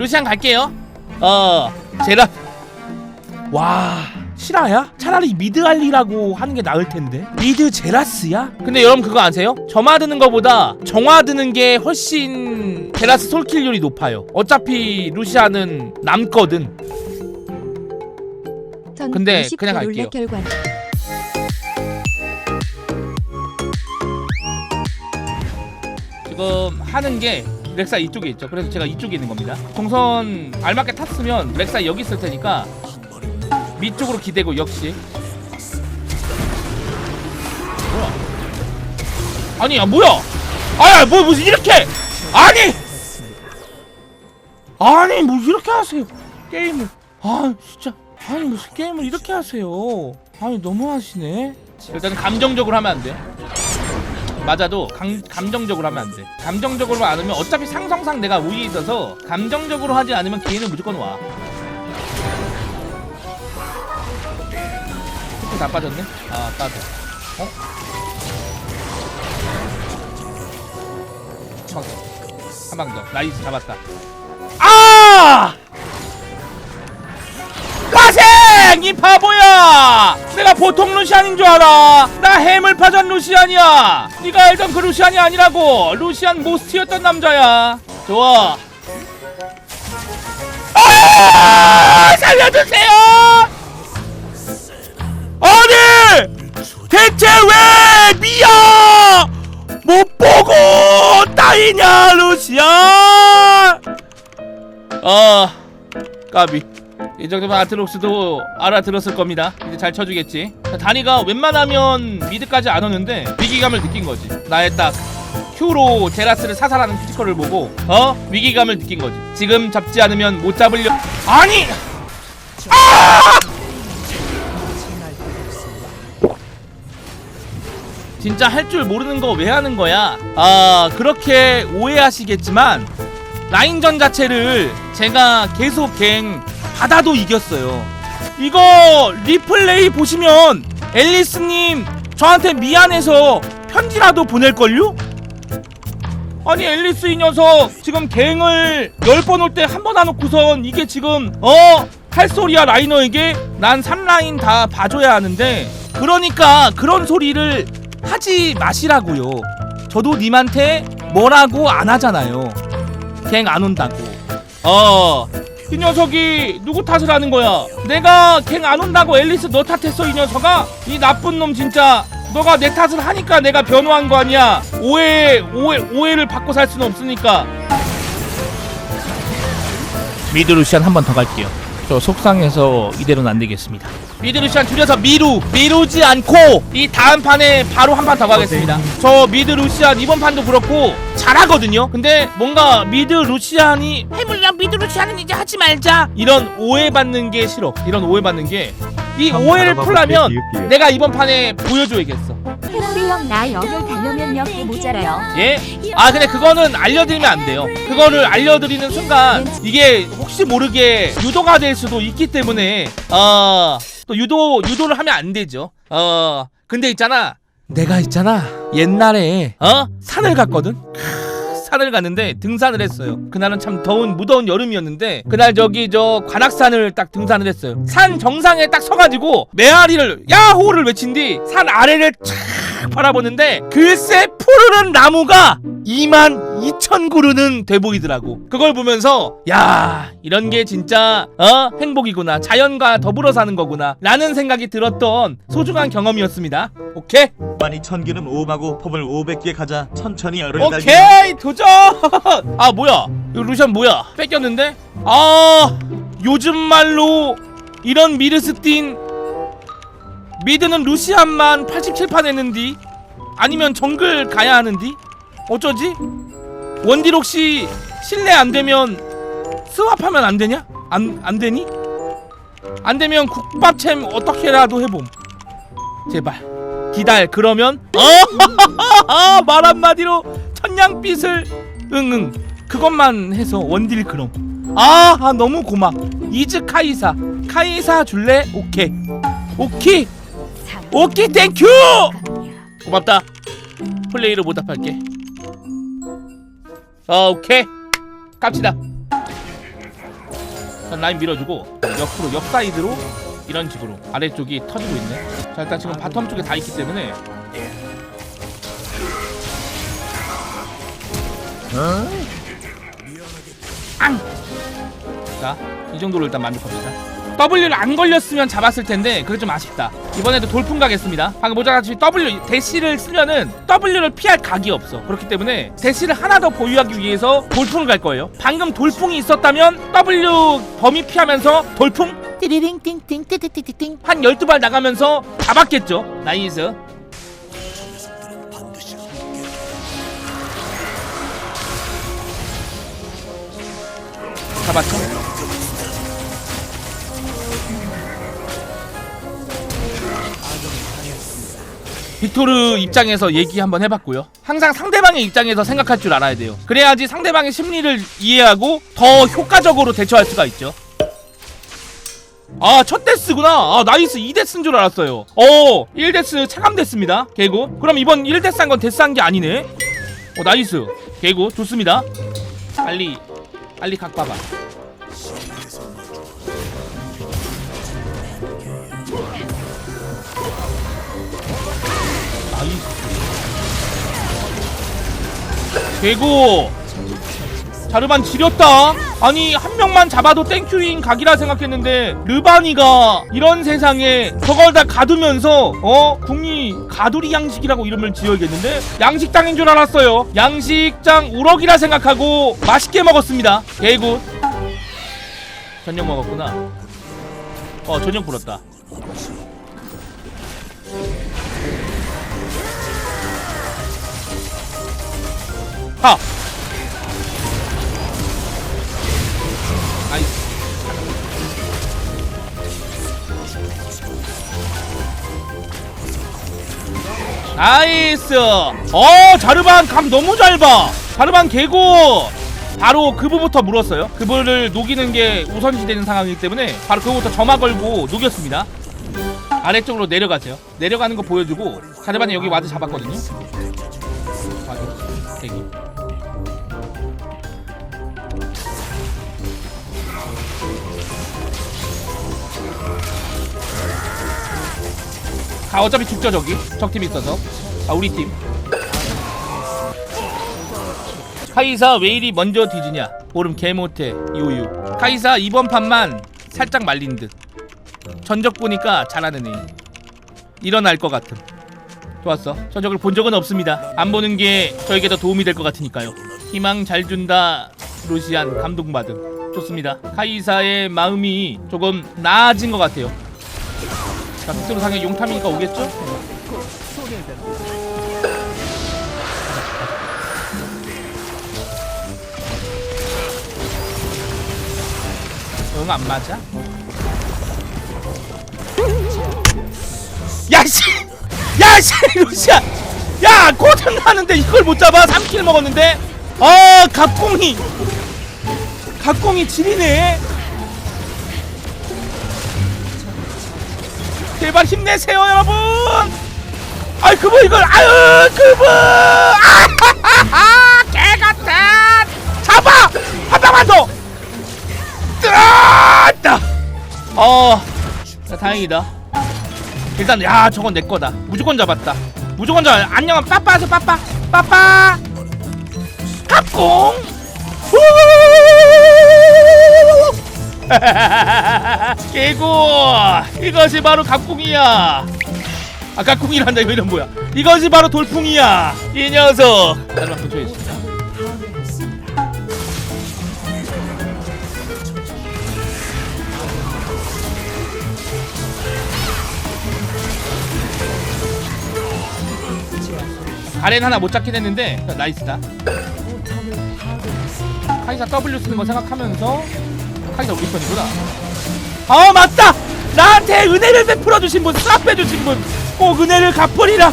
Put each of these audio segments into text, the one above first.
루시안 갈게요 어 제라 와 실화야? 차라리 미드 알리라고 하는 게 나을 텐데 미드 제라스야? 근데 여러분 그거 아세요? 점화 드는 거보다 정화 드는 게 훨씬 제라스 솔킬률이 높아요 어차피 루시안은 남거든 전 근데 50 그냥 갈게요. 결과 지금 하는 게 렉사 이쪽에 있죠. 그래서 제가 이쪽에 있는 겁니다. 동선 알맞게 탔으면 렉사 여기 있을 테니까 밑쪽으로 기대고 역시. 뭐야? 아니 야 뭐야? 아야 뭐 무슨 이렇게? 아니! 아니 뭐 이렇게 하세요? 게임을 아 진짜 아니 무슨 게임을 이렇게 하세요? 아니 너무 하시네. 일단 감정적으로 하면 안 돼. 맞아도 감, 감정적으로 하면 안 돼. 감정적으로 안 하면 어차피 상성상 내가 우위에 있어서 감정적으로 하지 않으면 기회는 무조건 와. 스프 다 빠졌네? 아, 빠져. 어? 한방 더. 나이스, 잡았다. 아! 가생! 이 바보야! 보통 루시안인 줄 알아! 나 해물파전 루시안이야! 네가 알던 그 루시안이 아니라고! 루시안 모스트였던 남자야! 좋아! 아! 살려주세요! 아니! 대체 왜 미야! 못 보고 따이냐 루시안! 아 까비 이 정도면 아트록스도 알아들었을 겁니다. 이제 잘 쳐주겠지. 다니가 웬만하면 미드까지 안 오는데 위기감을 느낀 거지. 나의 딱 Q로 제라스를 사살하는 피지컬을 보고 어 위기감을 느낀 거지. 지금 잡지 않으면 못 잡으려. 아니. 아! 진짜 할 줄 모르는 거 왜 하는 거야? 아 그렇게 오해하시겠지만 라인전 자체를 제가 계속 갱 받아도 이겼어요. 이거 리플레이 보시면 앨리스님 저한테 미안해서 편지라도 보낼걸요? 아니 앨리스 이 녀석 지금 갱을 10번 올 때 한 번 안 놓고선 이게 지금 어? 할 소리야 라이너에게 난 3라인 다 봐줘야 하는데 그러니까 그런 소리를 하지 마시라고요 저도 님한테 뭐라고 안 하잖아요 갱 안 온다고. 어. 이 녀석이 누구 탓을 하는 거야? 내가 갱 안 온다고 앨리스 너 탓했어 이 녀석아? 이 나쁜 놈 진짜. 너가 내 탓을 하니까 내가 변호한 거 아니야? 오해 오해 오해를 받고 살 수는 없으니까. 미드 루시안 한 번 더 갈게요. 저 속상해서 이대로는 안 되겠습니다. 미드 루시안 줄여서 미루 미루지 않고 이 다음 판에 바로 한 판 더 가겠습니다. 저 미드 루시안 이번 판도 그렇고 잘하거든요. 근데 뭔가 미드 루시안이 해물량 미드 루시안은 이제 하지 말자 이런 오해받는 게 싫어. 이런 오해받는 게 이 오해를 풀려면 내가 이번 판에 보여줘야겠어. 해로리 형나 영을 가려면 역이 모자라요. 예? 아 근데 그거는 알려드리면 안 돼요. 그거를 알려드리는 순간 이게 혹시 모르게 유도가 될 수도 있기 때문에 어 또 유도 유도를 하면 안 되죠. 어 근데 있잖아 내가 있잖아 옛날에 어 산을 갔거든. 크, 산을 갔는데 등산을 했어요. 그날은 참 더운 무더운 여름이었는데 그날 저기 저 관악산을 딱 등산을 했어요. 산 정상에 딱 서가지고 메아리를 야호를 외친 뒤 산 아래를 쫙 바라보는데 글쎄 푸르른 나무가 2만 2천 그루는 돼 보이더라고. 그걸 보면서 야 이런 게 진짜 어 행복이구나. 자연과 더불어 사는 거구나. 라는 생각이 들었던 소중한 경험이었습니다. 오케이? 많이 천기는 오하고 폼을 500개 가자 천천히 열을 달기 오케이 도전 아 뭐야 이거 루시안 뭐야 뺏겼는데 아 요즘 말로 이런 미르스틴 미드는 루시안만 87판 했는디? 아니면 정글 가야 하는디? 어쩌지? 원딜 혹시 실내 안 되면 스왑하면 안 되냐? 안 안 되니? 안 되면 국밥챔 어떻게라도 해봄. 제발. 기다려. 그러면 어? 말 한마디로 천냥빛을 응응. 그것만 해서 원딜 그럼. 아, 아 너무 고마. 이즈 카이사. 카이사 줄래? 오케이. 오케이 오케이 땡큐 고맙다. 플레이로 보답할게. 아 오케이. 갑시다. 일단 라인 밀어주고 옆으로 옆 사이드로 이런 식으로 아래쪽이 터지고 있네. 자 일단 지금 바텀 쪽에 다 있기 때문에. 앙! 자, 이 정도로 일단 만족합니다. W를 안 걸렸으면 잡았을 텐데 그게 좀 아쉽다. 이번에도 돌풍 가겠습니다. 방금 모자같이 W 대시를 쓰면은 W를 피할 각이 없어. 그렇기 때문에 대시를 하나 더 보유하기 위해서 돌풍을 갈 거예요. 방금 돌풍이 있었다면 W 범위 피하면서 돌풍 띠리링 띵띵 띠띠띠띵 한 12발 나가면서 잡았겠죠. 나이스. 잡았죠? 빅토르 입장에서 얘기 한번 해봤고요. 항상 상대방의 입장에서 생각할 줄 알아야 돼요. 그래야지 상대방의 심리를 이해하고 더 효과적으로 대처할 수가 있죠. 아, 첫 데스구나. 아, 나이스. 2데스인 줄 알았어요. 어, 1데스 차감됐습니다. 개구. 그럼 이번 1데스 한 건 데스 한 게 아니네. 어, 나이스. 개구. 좋습니다. 빨리, 빨리 각 봐봐. 나이스. 개구. 자르반 지렸다. 아니 한 명만 잡아도 땡큐인 각이라 생각했는데 르바니가 이런 세상에 저걸 다 가두면서 어 궁이 가두리 양식이라고 이름을 지어야겠는데 양식장인 줄 알았어요. 양식장 우럭이라 생각하고 맛있게 먹었습니다. 개굿. 전녁 먹었구나. 어 전녁 불었다. 하. 나이스. 어, 자르반 감 너무 잘 봐. 자르반 개고. 바로 그부부터 물었어요. 그부를 녹이는 게 우선시 되는 상황이기 때문에 바로 그부부터 점화 걸고 녹였습니다. 아래쪽으로 내려가세요. 내려가는 거 보여주고 자르반이 여기 와드 잡았거든요. 와드 대기. 가 어차피 죽죠 저기. 적팀 있어서. 아 우리 팀. 카이사 왜 이리 먼저 뒤지냐? 보름 개못해 요유 카이사 이번 판만 살짝 말린 듯. 전적 보니까 잘하는 애 일어날 것 같음 좋았어. 전적을 본 적은 없습니다. 안 보는 게 저에게 더 도움이 될 것 같으니까요. 희망 잘 준다 로시안 감동받음 좋습니다. 카이사의 마음이 조금 나아진 것 같아요 자, 빅토르 상에 용타미니까 오겠죠? 응, 안 맞아? 야, 씨! 야, 씨! 루시야! 야, 고장 나는데 이걸 못 잡아! 3킬 먹었는데? 아, 각공이! 각공이 지리네! 제발 힘내세요 여러분! 아이 그분 이걸 아유 그분! 아하하하! 개같은 잡아! 한 방만 더 뜨았다 어 자, 다행이다. 일단 야 저건 내 거다. 무조건 잡았다. 무조건 잡아. 안녕한 빠빠서 빠빠. 빠빠! 갑공 개구! 이것이 바로 갑궁이야. 아 갑궁이란다 이거 이름 뭐야? 이것이 바로 돌풍이야. 이 녀석. 여러분 도착했습니다. 아렌 하나 못 잡긴 했는데 나이스다. 카이사 W 쓰는 거 생각하면서 카이사 우리 편이구나. 아 맞다. 나한테 은혜를 베풀어 주신 분, 싹 빼주신 분, 꼭 은혜를 갚으리라.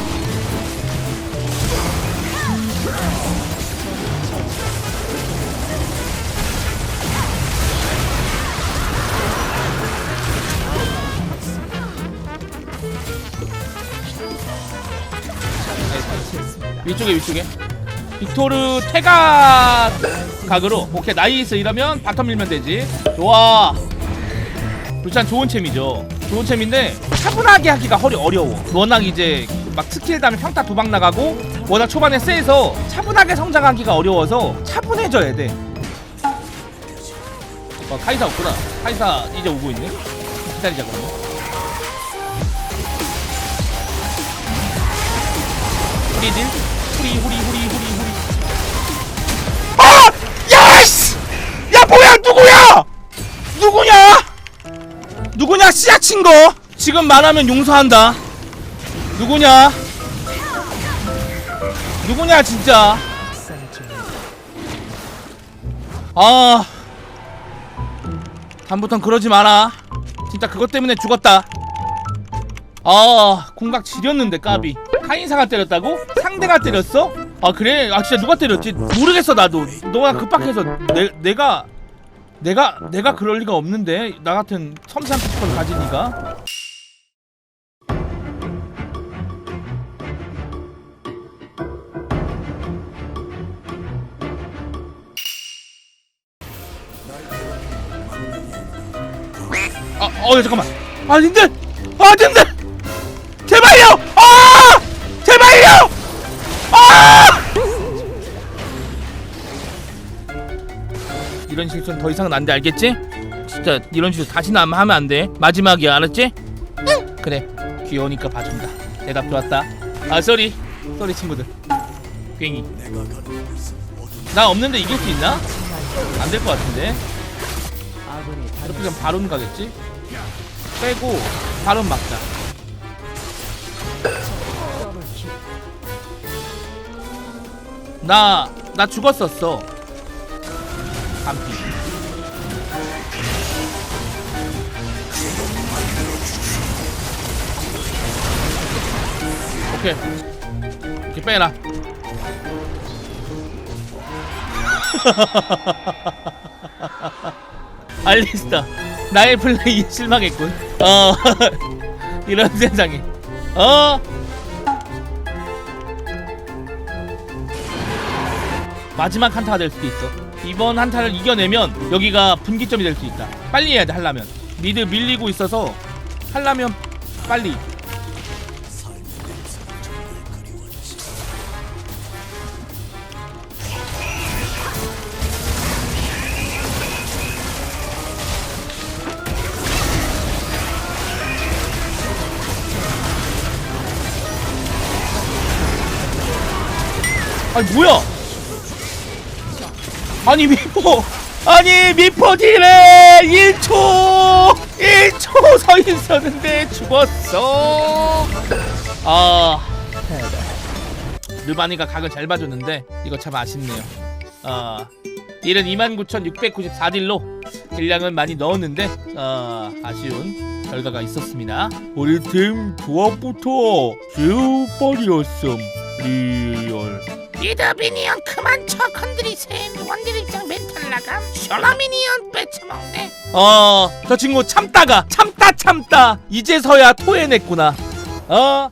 위쪽에 위쪽에 빅토르 태각 각으로. 오케이 나이스. 이러면 바텀 밀면 되지. 좋아. 루시안 좋은 챔이죠. 좋은 챔인데 차분하게 하기가 허리 어려워. 워낙 이제 막 스킬 다음에 평타 두 방 나가고 워낙 초반에 세서 차분하게 성장하기가 어려워서 차분해져야 돼. 어, 카이사 없구나. 카이사 이제 오고 있네. 기다리자 그러면. 후리 후리 후리 씨앗친 거? 지금 말하면 용서한다. 누구냐? 누구냐 진짜? 아 다음부턴 그러지 마라. 진짜 그것 때문에 죽었다. 아 공각 지렸는데 까비. 카인사가 때렸다고? 상대가 때렸어? 아 그래? 아 진짜 누가 때렸지? 모르겠어 나도. 너가 급박해서 내 내가 내가 내가 그럴 리가 없는데 나 같은 섬세한 피지컬을 가진 니가 아, 어, 잠깐만. 아, 님들! 아, 님들! 이런 실수는 더 이상은 안 돼, 알겠지? 진짜 이런 실수 다시는 안 하면 안 돼. 마지막이야, 알았지? 응. 그래, 귀여우니까 봐준다. 대답 좋았다. 아, 쏘리. 쏘리 친구들. 괭이. 나 없는데 이길 수 있나? 안 될 것 같은데. 이렇게 되면 바론 가겠지? 빼고 바론 막자. 나, 나 죽었었어. 반피. 오케이. 이렇게 빼라. 알리스타. 나의 플레이에 실망했군. 어. 이런 세상에. 어? 마지막 한타가 될 수도 있어. 이번 한타를 이겨내면 여기가 분기점이 될 수 있다. 빨리 해야 돼 하려면. 미드 밀리고 있어서 하려면 빨리 아니 뭐야? 아니 미포 아니 미포 딜에 1초 1초 서 있었는데 죽었어. 아 르바니가 각을 잘 봐줬는데 이거 참 아쉽네요. 아 딜은 29,694딜로 딜량은 많이 넣었는데 어, 아쉬운 결과가 있었습니다. 우리 팀 조합부터 슈퍼리었음 리얼. 리더 미니언 그만 쳐. 건드리셈 원딜 입장 멘탈 나감. 셜라 미니언 뺏어먹네. 어, 저 친구 참다가 참다 참다. 이제서야 토해냈구나. 어,